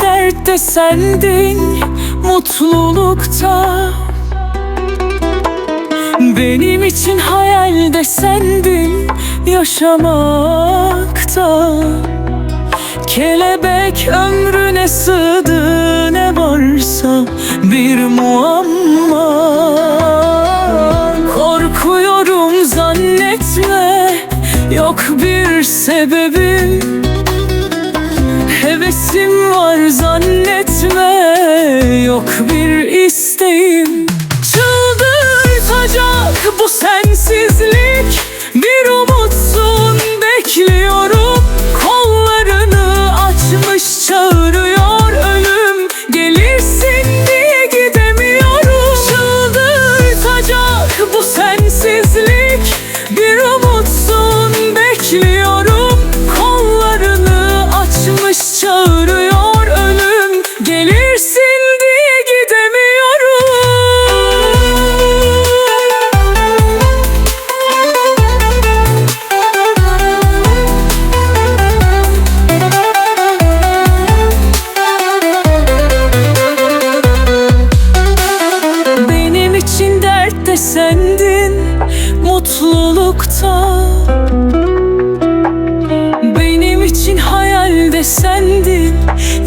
dertte sendin Mutlulukta. Benim için hayalde sendin Yaşamakta. Kelebek ömrüne sığdı ne varsa bir muamma. Korkuyorum zannetme yok bir sebebim Hevesim var zannetme. Yok bir isteğim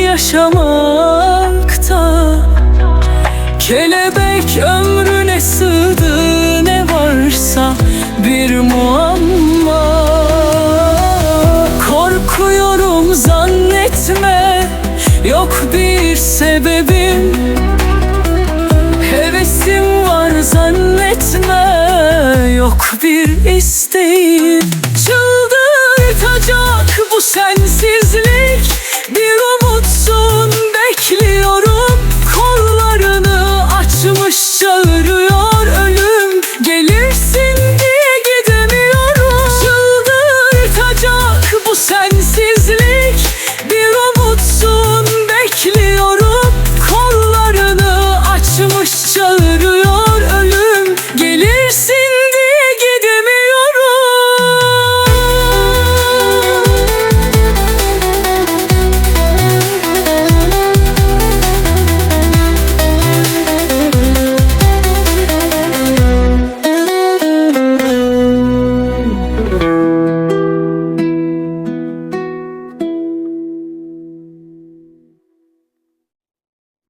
yaşamakta. Kelebek ömrüne sığdı ne varsa bir muamma. Korkuyorum zannetme yok bir sebebim. Hevesim var zannetme yok bir isteğim. Çıldır bu sensin.